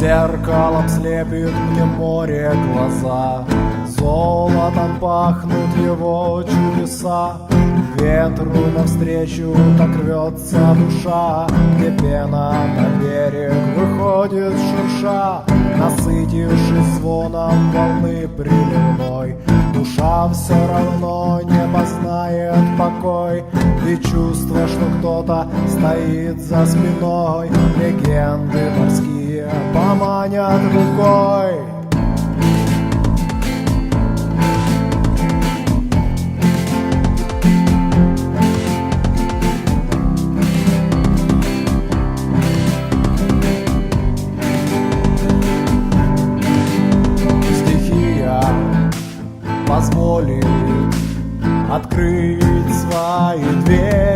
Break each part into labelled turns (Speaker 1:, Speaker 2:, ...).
Speaker 1: Зеркалом слепит мне море глаза. Золотом пахнут его чудеса. Ветру навстречу так рвется душа. Где пена на берег выходит шурша. Насытившись звоном волны приливной Душа все равно не познает покой. И чувство, что кто-то стоит за спиной Легенды морские поманят рукой. Стихия позволит открыть свои двери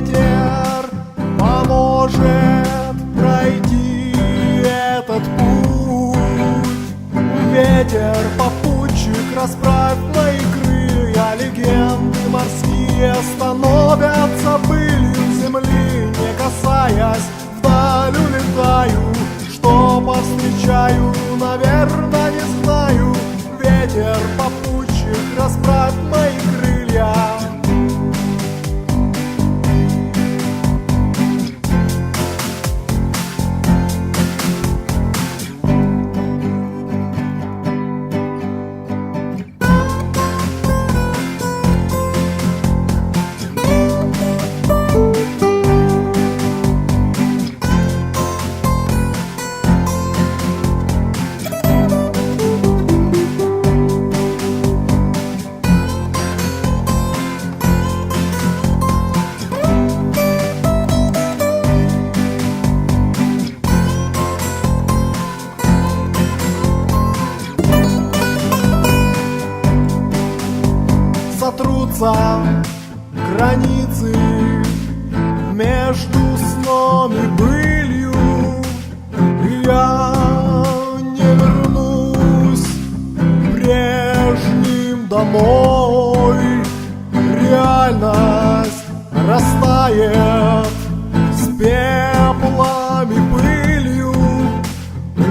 Speaker 1: ветер поможет пройти этот путь. Ветер, попутчик, расправь мои крылья, легенды морские становятся пылью земли, не касаясь, вдаль улетаю, что повстречаю, наверное, сотрутся границы между сном и былью, я не вернусь прежним домой. Реальность растает с пеплом и пылью,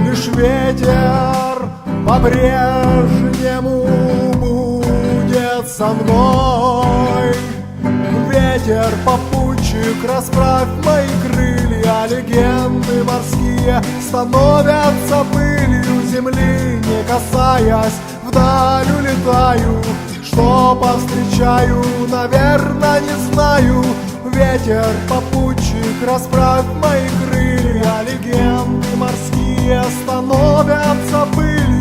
Speaker 1: Лишь ветер по-прежнему со мной. Ветер, попутчик, расправь мои крылья. Легенды морские становятся пылью земли. Не касаясь, вдаль улетаю. Что повстречаю, наверное, не знаю. Ветер, попутчик, расправь мои крылья. Легенды морские становятся пылью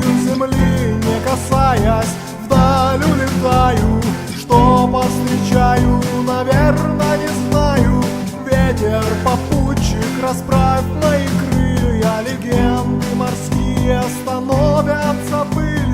Speaker 1: попутчик, расправь мои крылья а Легенды морские становятся пылью